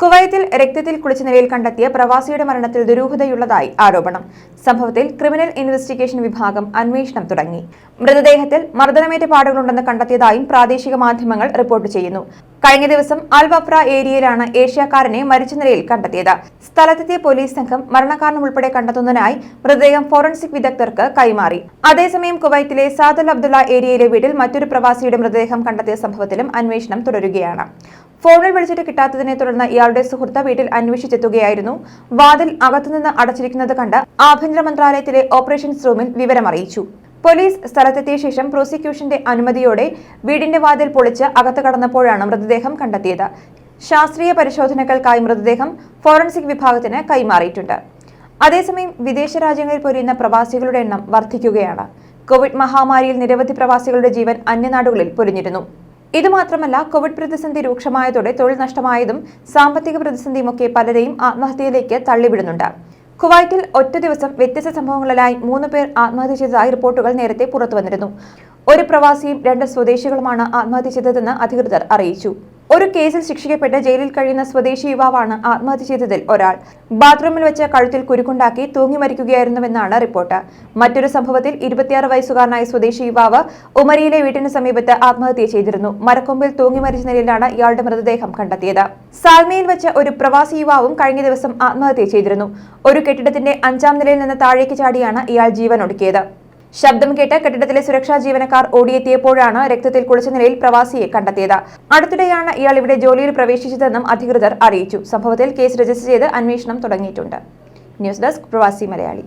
കുവൈത്തിൽ രക്തത്തിൽ കുളിച്ച നിലയിൽ കണ്ടെത്തിയ പ്രവാസിയുടെ മരണത്തിൽ ദുരൂഹതയുള്ളതായി ആരോപണം. സംഭവത്തിൽ ക്രിമിനൽ ഇൻവെസ്റ്റിഗേഷൻ വിഭാഗം അന്വേഷണം തുടങ്ങി. മൃതദേഹത്തിൽ മർദ്ദനമേറ്റ പാടുകളുണ്ടെന്ന് കണ്ടെത്തിയതായും പ്രാദേശിക മാധ്യമങ്ങൾ റിപ്പോർട്ട് ചെയ്യുന്നു. കഴിഞ്ഞ ദിവസം അൽവഫ്ര ഏരിയയിലാണ് ഏഷ്യക്കാരനെ മരിച്ച നിലയിൽ കണ്ടെത്തിയത്. സ്ഥലത്തെത്തിയ പോലീസ് സംഘം മരണകാരണം ഉൾപ്പെടെ കണ്ടെത്തുന്നതിനായി മൃതദേഹം ഫോറൻസിക് വിദഗ്ധർക്ക് കൈമാറി. അതേസമയം കുവൈത്തിലെ സാദൽ അബ്ദുള്ള ഏരിയയിലെ വീട്ടിൽ മറ്റൊരു പ്രവാസിയുടെ മൃതദേഹം കണ്ടെത്തിയ സംഭവത്തിലും അന്വേഷണം തുടരുകയാണ്. ഫോണിൽ വിളിച്ചിട്ട് കിട്ടാത്തതിനെ തുടർന്ന് ഇയാളുടെ സുഹൃത്ത് വീട്ടിൽ അന്വേഷിച്ചെത്തുകയായിരുന്നു. വാതിൽ അകത്തുനിന്ന് അടച്ചിരിക്കുന്നത് കണ്ട് ആഭ്യന്തര മന്ത്രാലയത്തിലെ ഓപ്പറേഷൻസ് റൂമിൽ വിവരമറിയിച്ചു പോലീസ് സ്ഥലത്തെത്തിയ ശേഷം പ്രോസിക്യൂഷന്റെ അനുമതിയോടെ വീടിന്റെ വാതിൽ പൊളിച്ച് അകത്ത് കടന്നപ്പോഴാണ് മൃതദേഹം കണ്ടെത്തിയത്. ശാസ്ത്രീയ പരിശോധനകൾക്കായി മൃതദേഹം ഫോറൻസിക് വിഭാഗത്തിന് കൈമാറിയിട്ടുണ്ട്. അതേസമയം വിദേശ രാജ്യങ്ങളിൽ പൊരിയുന്ന പ്രവാസികളുടെ എണ്ണം വർദ്ധിക്കുകയാണ്. കോവിഡ് മഹാമാരിയിൽ നിരവധി പ്രവാസികളുടെ ജീവൻ അന്യനാടുകളിൽ പൊലിഞ്ഞിരുന്നു ഇതുമാത്രമല്ല കോവിഡ് പ്രതിസന്ധി രൂക്ഷമായതോടെ തൊഴിൽ നഷ്ടമായതും സാമ്പത്തിക പ്രതിസന്ധിയുമൊക്കെ പലരെയും ആത്മഹത്യയിലേക്ക് തള്ളിവിടുന്നുണ്ട്. കുവൈറ്റിൽ ഒറ്റ ദിവസം വ്യത്യസ്ത സംഭവങ്ങളിലായി മൂന്ന് പേർ ആത്മഹത്യ ചെയ്തതായി റിപ്പോർട്ടുകൾ നേരത്തെ പുറത്തുവന്നിരുന്നു. ഒരു പ്രവാസിയും രണ്ട് സ്വദേശികളുമാണ് ആത്മഹത്യ ചെയ്തതെന്ന് അധികൃതർ അറിയിച്ചു. ഒരു കേസിൽ ശിക്ഷിക്കപ്പെട്ട് ജയിലിൽ കഴിയുന്ന സ്വദേശി യുവാവാണ് ആത്മഹത്യ ചെയ്തതിൽ ഒരാൾ. ബാത്റൂമിൽ വെച്ച് കഴുത്തിൽ കുരുക്കുണ്ടാക്കി തൂങ്ങി മരിക്കുകയായിരുന്നുവെന്നാണ് റിപ്പോർട്ട്. മറ്റൊരു സംഭവത്തിൽ ഇരുപത്തിയാറ് വയസ്സുകാരനായ സ്വദേശി യുവാവ് ഉമരിയിലെ വീട്ടിന് സമീപത്ത് ആത്മഹത്യ ചെയ്തിരുന്നു. മരക്കൊമ്പിൽ തൂങ്ങി മരിച്ച നിലയിലാണ് ഇയാളുടെ മൃതദേഹം കണ്ടെത്തിയത്. സാൽമയിൽ വെച്ച് ഒരു പ്രവാസി യുവാവും കഴിഞ്ഞ ദിവസം ആത്മഹത്യ ചെയ്തിരുന്നു. ഒരു കെട്ടിടത്തിന്റെ അഞ്ചാം നിലയിൽ നിന്ന് താഴേക്ക് ചാടിയാണ് ഇയാൾ ജീവൻ ഒടുക്കിയത് ശബ്ദം കേട്ട് കെട്ടിടത്തിലെ സുരക്ഷാ ജീവനക്കാർ ഓടിയെത്തിയപ്പോഴാണ് രക്തത്തിൽ കുളിച്ച നിലയിൽ പ്രവാസിയെ കണ്ടെത്തിയത്. അടുത്തിടെയാണ് ഇയാൾ ഇവിടെ ജോലിയിൽ പ്രവേശിച്ചതെന്നും അധികൃതർ അറിയിച്ചു. സംഭവത്തിൽ കേസ് രജിസ്റ്റർ ചെയ്ത് അന്വേഷണം തുടങ്ങിയിട്ടുണ്ട്. ന്യൂസ് ഡെസ്ക് പ്രവാസി മലയാളി.